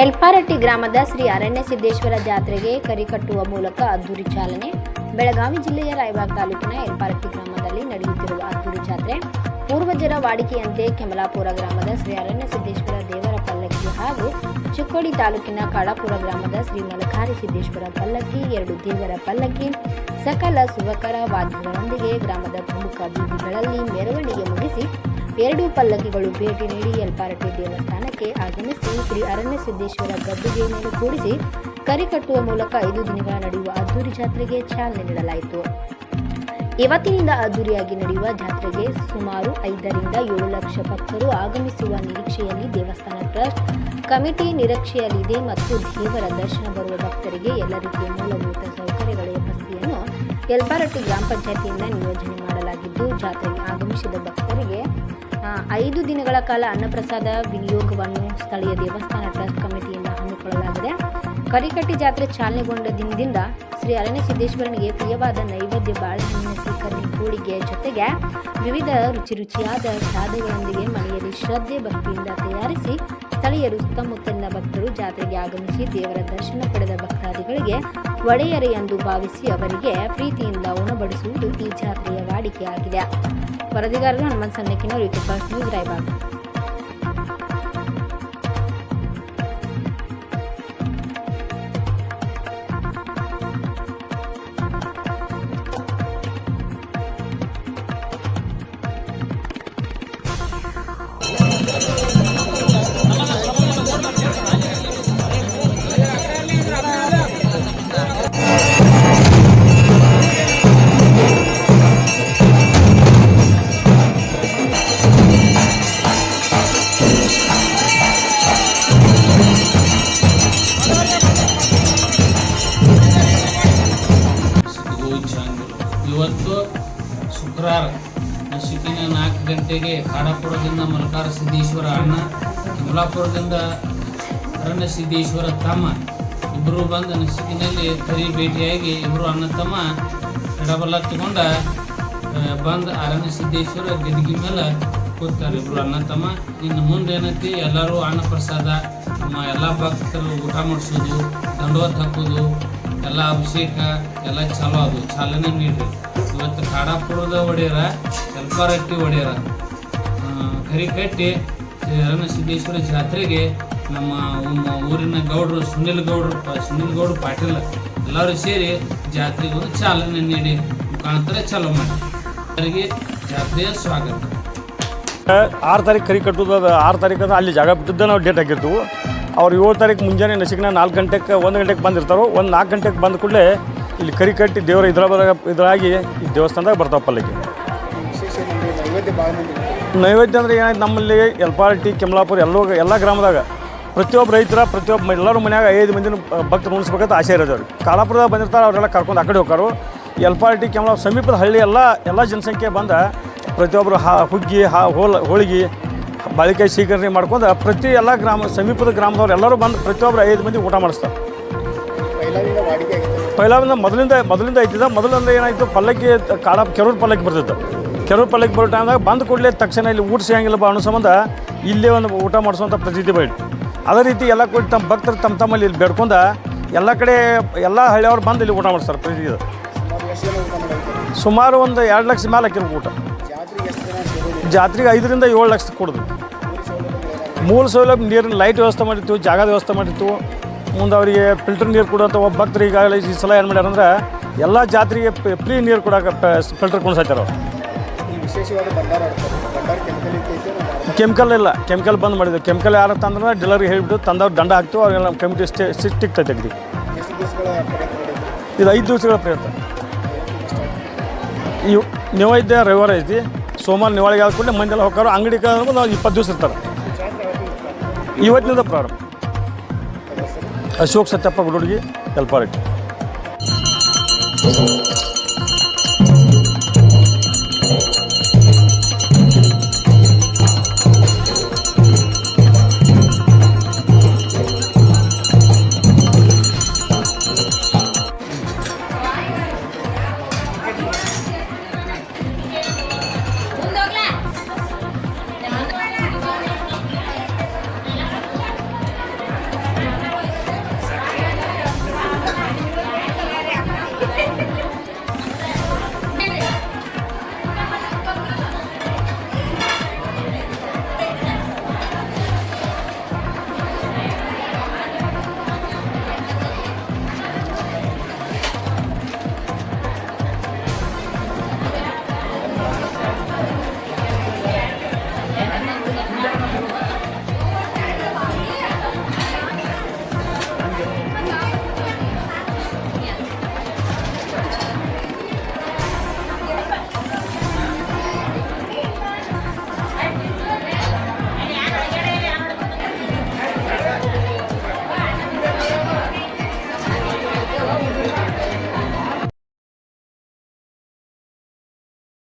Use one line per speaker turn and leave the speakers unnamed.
ಎಲ್ಪಾರಟ್ಟಿ ಗ್ರಾಮದ ಶ್ರೀ ಅರಣ್ಯ ಸಿದ್ದೇಶ್ವರ ಜಾತ್ರೆಗೆ ಕರಿಕಟ್ಟುವ ಮೂಲಕ ಅದ್ದೂರಿ ಚಾಲನೆ. ಬೆಳಗಾವಿ ಜಿಲ್ಲೆಯ ರಾಯಬಾಗ್ ತಾಲೂಕಿನ ಎಲ್ಪಾರಟ್ಟಿ ಗ್ರಾಮದಲ್ಲಿ ನಡೆಯುತ್ತಿರುವ ಅದ್ದೂರಿ ಜಾತ್ರೆ. ಪೂರ್ವಜರ ವಾಡಿಕೆಯಂತೆ ಕೆಮಲಾಪುರ ಗ್ರಾಮದ ಶ್ರೀ ಅರಣ್ಯ ಸಿದ್ದೇಶ್ವರ ದೇವರ ಪಲ್ಲಕ್ಕಿ ಹಾಗೂ ಚಿಕ್ಕೋಡಿ ತಾಲೂಕಿನ ಕಾಳಾಪುರ ಗ್ರಾಮದ ಶ್ರೀ ಮಲಕಾರಿ ಸಿದ್ದೇಶ್ವರ ಪಲ್ಲಕ್ಕಿ, ಎರಡು ದೇವರ ಪಲ್ಲಕ್ಕಿ ಸಕಲ ಸುಭಕರ ವಾದ್ಯಗಳೊಂದಿಗೆ ಗ್ರಾಮದ ಪ್ರಮುಖ ಬೀದಿಗಳಲ್ಲಿ ಮೆರವಣಿಗೆ ಮುಗಿಸಿ ಎರಡು ಪಲ್ಲಕ್ಕಿಗಳು ಭೇಟಿ ನೀಡಿ ಯಲ್ಪಾರಟ್ಟಿ ದೇವಸ್ಥಾನಕ್ಕೆ ಆಗಮಿಸಿ ಶ್ರೀ ಅರಣ್ಯ ಸಿದ್ದೇಶ್ವರ ಗದ್ದುಗೆಯನ್ನು ಕೂಡಿಸಿ ಕರಿ ಕಟ್ಟುವ ಮೂಲಕ ಐದು ದಿನಗಳ ನಡೆಯುವ ಅದ್ದೂರಿ ಜಾತ್ರೆಗೆ ಚಾಲನೆ ನೀಡಲಾಯಿತು. ಇವತ್ತಿನಿಂದ ಅದ್ದೂರಿಯಾಗಿ ನಡೆಯುವ ಜಾತ್ರೆಗೆ ಸುಮಾರು ಐದರಿಂದ ಏಳು ಲಕ್ಷ ಭಕ್ತರು ಆಗಮಿಸುವ ನಿರೀಕ್ಷೆಯಲ್ಲಿ ದೇವಸ್ಥಾನ ಟ್ರಸ್ಟ್ ಕಮಿಟಿ ನಿರೀಕ್ಷೆಯಲ್ಲಿದೆ ಮತ್ತು ದೇವರ ದರ್ಶನ ಬರುವ ಭಕ್ತರಿಗೆ ಎಲ್ಲ ರೀತಿಯ ಮೂಲಭೂತ ಸೌಕರ್ಯಗಳ ಯಲ್ಪಾರಟ್ಟಿ ಗ್ರಾಮ ಪಂಚಾಯತಿಯಿಂದ ನಿಯೋಜನೆ ಮಾಡಲಾಗಿದ್ದು, ಜಾತ್ರೆಗೆ ಆಗಮಿಸಿದ ಭಕ್ತರಿಗೆ ಐದು ದಿನಗಳ ಕಾಲ ಅನ್ನಪ್ರಸಾದ ವಿನಿಯೋಗವನ್ನು ಸ್ಥಳೀಯ ದೇವಸ್ಥಾನ ಟ್ರಸ್ಟ್ ಕಮಿಟಿಯಿಂದ ಹಮ್ಮಿಕೊಳ್ಳಲಾಗಿದೆ. ಕರಿಕಟ್ಟಿ ಜಾತ್ರೆ ಚಾಲನೆಗೊಂಡ ದಿನದಿಂದ ಶ್ರೀ ಅರಣ್ಯ ಸಿದ್ದೇಶ್ವರನಿಗೆ ಪ್ರಿಯವಾದ ನೈವೇದ್ಯ ಬಾಳೆಹಣ್ಣಿನ ಸ್ವೀಕರಣೆ ಹೋಳಿಗೆ ಜೊತೆಗೆ ವಿವಿಧ ರುಚಿ ರುಚಿಯಾದ ಸಾಧಗಳೊಂದಿಗೆ ಮನೆಯಲ್ಲಿ ಶ್ರದ್ಧೆ ಭಕ್ತಿಯಿಂದ ತಯಾರಿಸಿ ಸ್ಥಳೀಯರು ಸುತ್ತಮುತ್ತಲಿನ ಭಕ್ತರು ಜಾತ್ರೆಗೆ ಆಗಮಿಸಿ ದೇವರ ದರ್ಶನ ಪಡೆದ ಭಕ್ತಾದಿಗಳಿಗೆ ಒಡೆಯರೆ ಎಂದು ಭಾವಿಸಿ ಅವರಿಗೆ ಪ್ರೀತಿಯಿಂದ ಉಣಬಡಿಸುವುದು ಈ ಜಾತ್ರೆಯ ವಾಡಿಕೆಯಾಗಿದೆ. ವರದಿಗಾರರು ಹನುಮಂತ ಸಣ್ಣಕ್ಕಿನವರು ಯೂಟ್ಯೂಬ್ ನ್ಯೂಸ್ ರಾಯಬಾಗ್.
ಗಂಟೆಗೆ ಕಾಡಾಪುರದಿಂದ ಮಲ್ಕಾರ ಸಿದ್ದೇಶ್ವರ ಅಣ್ಣ ಕಮಲಾಪುರದಿಂದ ಅರಣ್ಯ ಸಿದ್ದೇಶ್ವರ ತಮ್ಮ. ಇಬ್ಬರು ಬಂದು ನಸುಕಿನಲ್ಲಿ ಕರಿ ಭೇಟಿಯಾಗಿ ಇಬ್ಬರು ಅಣ್ಣ ತಮ್ಮ ಎಡಬಲ್ಲ ತಗೊಂಡ ಬಂದು ಅರಣ್ಯ ಸಿದ್ದೇಶ್ವರ ಗದಿಗೆ ಮೇಲೆ ಕೂತಾರೆ ಇಬ್ಬರು ಅಣ್ಣ ತಮ್ಮ. ಇನ್ನು ಮುಂದೆ ಏನೈತಿ, ಎಲ್ಲರೂ ಅನ್ನ ಪ್ರಸಾದ, ನಮ್ಮ ಎಲ್ಲ ಭಕ್ತರು ಊಟ ಮಾಡಿಸೋದು, ದಂಡೋತ್ ಹಾಕೋದು, ಎಲ್ಲ ಅಭಿಷೇಕ, ಎಲ್ಲ ಚಾಲೋ ಅದು, ಚಾಲನೆ ನೀಡ್ರಿ. ಇವತ್ತು ಕಾಡಾಪುರದ ಒಡೆಯರ ಎಲ್ಪಾರಟ್ಟಿ ಒಡೆಯರ ಕರಿ ಕಟ್ಟಿ ಸಿದ್ದೇಶ್ವರ ಜಾತ್ರೆಗೆ ನಮ್ಮ ಒಂದು ಊರಿನ ಗೌಡರು ಸುನಿಲ್ ಗೌಡರು ಸುನಿಲ್ ಗೌಡ್ರು ಪಾಟೀಲ್ ಎಲ್ಲರೂ ಸೇರಿ ಜಾತ್ರೆಗೆ ಒಂದು ಚಾಲನೆ ನೀಡಿ ಮುಖಾಂತರ ಚಾಲೂ ಮಾಡಿ. ಅವರಿಗೆ ಜಾತ್ರೆಯ ಸ್ವಾಗತ.
ಆರು ತಾರೀಕು ಕರಿ ಕಟ್ಟುದು ಅದು ಆರು ತಾರೀಕು ಅಲ್ಲಿ ಜಾಗ ಬಿಟ್ಟಿದ್ದ, ನಾವು ಡೇಟ್ ಹಾಕಿರ್ತೀವಿ. ಅವ್ರು ಏಳು ತಾರೀಕು ಮುಂಜಾನೆ ನಸಿಕಿನ ನಾಲ್ಕು ಗಂಟೆಗೆ ಒಂದು ಗಂಟೆಗೆ ಬಂದಿರ್ತಾರೋ, ಒಂದು ನಾಲ್ಕು ಗಂಟೆಗೆ ಬಂದ ಕೂಡಲೇ ಇಲ್ಲಿ ಕರಿ ಕಟ್ಟಿ ದೇವರ ಇದ್ರ ಬರ ಇದ್ರಾಗಿ ಈ ದೇವಸ್ಥಾನದಾಗ ಬರ್ತಾವೆ ಪಲ್ಲಕ್ಕಿ ನೈವೇದ್ಯ ಅಂದ್ರೆ ಏನಾಯ್ತು? ನಮ್ಮಲ್ಲಿ ಎಲ್ಪಾರಟ್ಟಿ ಕೆಮಲಾಪುರ, ಎಲ್ಲೋ ಎಲ್ಲ ಗ್ರಾಮದಾಗ ಪ್ರತಿಯೊಬ್ಬ ರೈತರ, ಪ್ರತಿಯೊಬ್ಬ ಎಲ್ಲರೂ ಮನ್ಯಾಗ ಐದು ಮಂದಿನ ಭಕ್ತರು ಉಣಿಸ್ಬೇಕಂತ ಆಸೆ ಇರೋದು ಅವ್ರಿಗೆ. ಕಾಲಾಪುರದಾಗ ಬಂದಿರ್ತಾರೆ, ಅವರೆಲ್ಲ ಕರ್ಕೊಂಡು ಆ ಕಡೆ ಹೋಗಾರು ಎಲ್ಪಾರಟ್ಟಿ ಕೆಮಲಾ ಸಮೀಪದ ಹಳ್ಳಿ ಎಲ್ಲ ಎಲ್ಲ ಜನಸಂಖ್ಯೆ ಬಂದ ಪ್ರತಿಯೊಬ್ಬರು ಹಾ ಹುಗ್ಗಿ, ಹಾ ಹೋಲ್ ಹೋಳಿಗೆ, ಬಾಳಿಕಾಯಿ ಸ್ವೀಕರಣೆ ಮಾಡ್ಕೊಂಡು ಪ್ರತಿ ಎಲ್ಲ ಗ್ರಾಮ, ಸಮೀಪದ ಗ್ರಾಮದವ್ರು ಎಲ್ಲರೂ ಬಂದು ಪ್ರತಿಯೊಬ್ಬರು ಐದು ಮಂದಿ ಊಟ ಮಾಡಿಸ್ತಾರೆ. ಪೈಲಾವಿಂದ ಮೊದಲಿಂದ ಮೊದಲಿಂದ ಐತಿದ ಮೊದಲಿಂದ ಏನಾಯಿತು, ಪಲ್ಲಕ್ಕಿ, ಕಾಡ, ಕೆರೂರು ಪಲ್ಲಕ್ಕಿ ಬರ್ತಿತ್ತು. ಕೆರೂರು ಪಲ್ಲಕ್ಕಿ ಬರೋ ಟೈಮ್ದಾಗ ಬಂದ ಕೂಡಲೇ ತಕ್ಷಣ ಇಲ್ಲಿ ಊಟ ಬಾ ಅನ್ನೋ ಸಂಬಂಧ ಇಲ್ಲೇ ಒಂದು ಊಟ ಮಾಡಿಸುವಂಥ ಪ್ರಸಿದ್ಧಿ ಬೇಡ ಅದೇ ರೀತಿ ಎಲ್ಲ ಕೂಡ ತಮ್ಮ ಭಕ್ತರು ತಮ್ಮ ತಮ್ಮಲ್ಲಿ ಇಲ್ಲಿ ಬೇಡ್ಕೊಂಡ ಎಲ್ಲ ಕಡೆ ಎಲ್ಲ ಹಳ್ಳಿಯವ್ರು ಬಂದು ಇಲ್ಲಿ ಊಟ ಮಾಡ್ತಾರೆ ಪ್ರತಿ ಸುಮಾರು ಒಂದು ಎರಡು ಲಕ್ಷ ಮೇಲೆ ಹಾಕಿರ್ಬೇಕು ಊಟ. ಜಾತ್ರೆಗೆ ಐದರಿಂದ ಏಳು ಲಕ್ಷ ಕೊಡೋದು. ಮೂಲ ಸೌಲಭ್ಯ ನೀರಿನ ಲೈಟ್ ವ್ಯವಸ್ಥೆ ಮಾಡಿರ್ತೀವಿ, ಜಾಗದ ವ್ಯವಸ್ಥೆ ಮಾಡಿರ್ತೀವಿ. ಮುಂದೆ ಅವರಿಗೆ ಫಿಲ್ಟರ್ ನೀರು ಕೊಡುವಂಥ ಒಬ್ಬ ಭಕ್ತರು ಈಗಾಗಲೇ ಈ ಸಲ ಏನು ಮಾಡ್ಯಾರ ಅಂದ್ರೆ ಎಲ್ಲ ಜಾತ್ರೆಗೆ ಫ್ರೀ ನೀರು ಕೊಡೋಕೆ ಫಿಲ್ಟರ್
ಭಂಡಾರ ಕೆಮಿಕಲ್
ಇಲ್ಲ. ಕೆಮಿಕಲ್ ಬಂದ್ ಮಾಡಿದ್ರು. ಕೆಮಿಕಲ್ ಯಾರು ತಂದ್ರೆ ಡೀಲರ್ಗೆ ಹೇಳಿಬಿಟ್ಟು ತಂದವ್ರು ದಂಡ ಹಾಕ್ತೀವಿ ಅವ್ರಿಗೆಲ್ಲ ಕಮಿಟಿ ಸ್ಟೇ
ಮಾಡಿದ್ರು
ಇದು ಐದು ದಿವಸಗಳ ಪ್ರಯತ್ನ. ಇವು ನೈವೇದ್ಯ ರವಿವಾರ ಐತಿ. ಸೋಮವಾರ ನಿವಾಳಿಗೆ ಕೂಡಲೇ ಮಂದೆಲ್ಲ ಹೋಗೋರು ಅಂಗಡಿ ನಾವು ಇಪ್ಪತ್ತು ದಿವಸ ಇರ್ತಾರೆ. ಇವತ್ತಿನಿಂದ ಪ್ರಾರಂಭ. ಅಶೋಕ್ ಸತ್ಯಪ್ಪ ಗುಡುಗಿ ಎಲ್ಪಾರೆಡ್ಡಿ